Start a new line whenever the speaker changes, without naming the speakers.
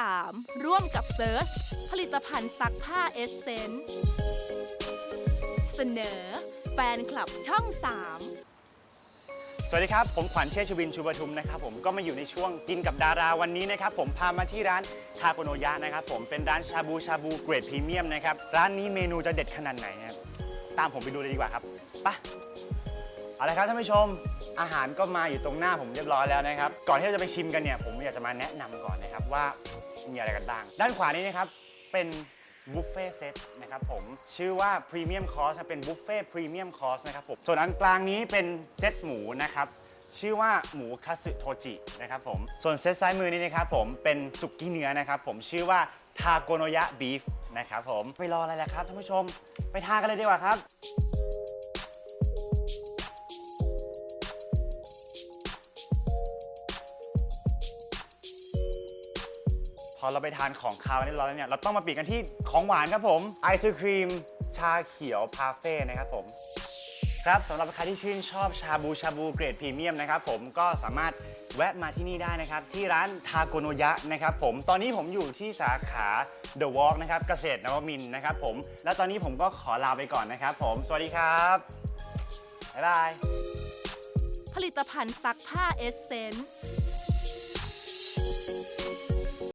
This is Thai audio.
3 ร่วมกับเซิร์ชผลิตภัณฑ์ซักผ้าเอสเซนส์เสนอ แฟนคลับช่อง 3
สวัสดีครับ ผมขวัญเชษชวินชูปทุมนะครับผมก็มาอยู่ในช่วงกินกับดาราวันนี้นะครับผมพามาที่ร้านทาโกโนยะนะครับผมเป็นร้านชาบูชาบูเกรดพรีเมียมนะครับ ร้านนี้เมนูจะเด็ดขนาดไหนนะครับตามผมไปดูเลยดีกว่าครับไปะ เอาละครับท่านผู้ชม อาหารก็มาอยู่ตรงหน้าผมเรียบร้อยแล้วนะครับ ก่อนที่เราจะไปชิมกันเนี่ยผมอยากจะมาแนะนำก่อนนะครับว่ามีอะไรกันบ้าง ด้านขวานี้นะครับเป็นบุฟเฟ่เซตนะครับผมชื่อว่าพรีเมียมคอร์สเป็นบุฟเฟ่พรีเมียมคอร์สนะครับผมส่วนอันกลางนี้เป็นเซตหมูนะครับชื่อว่าหมูคัตสึโทจินะครับผมส่วนเซตซ้ายมือนี้นะครับผมเป็นสุกี้เนื้อนะครับผมชื่อว่าทาโกโนยะบีฟนะครับผมไปรออะไรล่ะครับท่านผู้ชมไปทานกันเลยดีกว่าครับ อเราไปทานของคาวเรียบร้อยแล้วเนี่ยเราต้องมาปิดกันที่ของหวานครับผมไอศครีมชาเขียวพาเฟ่นะครับผมครับสำหรับใครที่ชื่นชอบชาบูชาบูเกรดพรีเมียมนะครับผมก็สามารถแวะมาที่นี่ได้นะครับ ที่ร้านทาโกโนยะนะครับผมตอนนี้ผมอยู่ที่สาขา The Walk นะครับเกษตรนวมินนะครับผมและตอนนี้ผมก็ขอลาไปก่อนนะครับผม สวัสดีครับ บ๊ายบาย
ผลิตภัณฑ์ซักผ้าเอสเซนส์